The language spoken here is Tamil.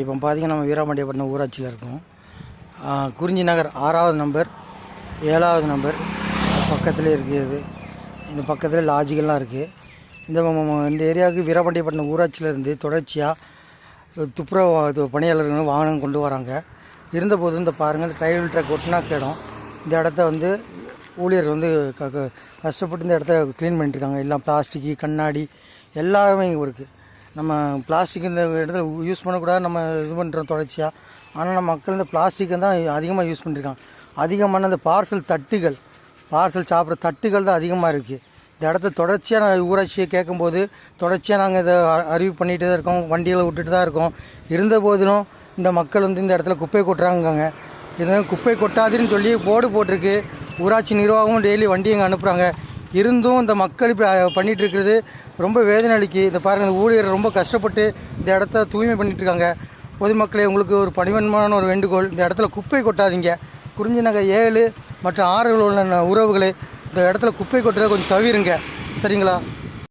இப்போ பார்த்தீங்கன்னா நம்ம வீராமண்டியப்பட்டினம் ஊராட்சியில் இருக்கோம். குறிஞ்சி நகர் ஆறாவது நம்பர் ஏழாவது நம்பர் பக்கத்தில் இருக்குது இந்த பக்கத்தில் லாஜிகள்லாம் இருக்குது இந்த இந்த ஏரியாவுக்கு வீராமண்டியப்பட்டினம் ஊராட்சியிலேருந்து தொடர்ச்சியாக துப்புரவு பணியாளர்கள் வாகனம் கொண்டு வராங்க. இருந்தபோது இந்த பாருங்கள் ட்ரைவல் ட்ரக் ஒட்டினா கேடும் இந்த இடத்த வந்து ஊழியர்கள் வந்து க க- கஷ்டப்பட்டு இந்த இடத்த க்ளீன் பண்ணிட்டுருக்காங்க எல்லாம் பிளாஸ்டிக்கு கண்ணாடி எல்லாமே இங்கே இருக்குது நம்ம பிளாஸ்டிக் இந்த இடத்துல யூஸ் பண்ணக்கூடாது நம்ம இது பண்ணுறோம் தொடர்ச்சியாக ஆனால் நம்ம மக்கள் இந்த பிளாஸ்டிக்கை தான் அதிகமாக யூஸ் பண்ணியிருக்காங்க அதிகமான இந்த பார்சல் தட்டுகள் பார்சல் சாப்பிட்ற தட்டுகள் தான் அதிகமாக இருக்குது இந்த இடத்த தொடர்ச்சியாக நான் ஊராட்சியை கேட்கும்போது தொடர்ச்சியாக நாங்கள் இதை அறிவு பண்ணிகிட்டு தான் இருக்கோம் வண்டிகளை விட்டுட்டு தான் இருக்கோம். இருந்த போதிலும் இந்த மக்கள் வந்து இந்த இடத்துல குப்பை கொட்டுறாங்கங்க. இதை குப்பை கொட்டாதுன்னு சொல்லி போர்டு போட்டிருக்கு. ஊராட்சி நிர்வாகமும் டெய்லி வண்டி இங்கே அனுப்புகிறாங்க இருந்தும் இந்த மக்கள் இப்படி பண்ணிகிட்டு இருக்கிறது ரொம்ப வேதனை அளிக்கு இதை பாருங்கள் இந்த ஊழியர் ரொம்ப கஷ்டப்பட்டு இந்த இடத்த தூய்மை பண்ணிகிட்டு இருக்காங்க. பொதுமக்களே உங்களுக்கு ஒரு பணிவன்மான ஒரு வேண்டுகோள். இந்த இடத்துல குப்பை கொட்டாதீங்க. குறிஞ்சி நகர் ஏழு மற்றும் ஆறுகள் உள்ள உறவுகளை இந்த இடத்துல குப்பை கொட்டுறதை கொஞ்சம் தவிருங்க. சரிங்களா?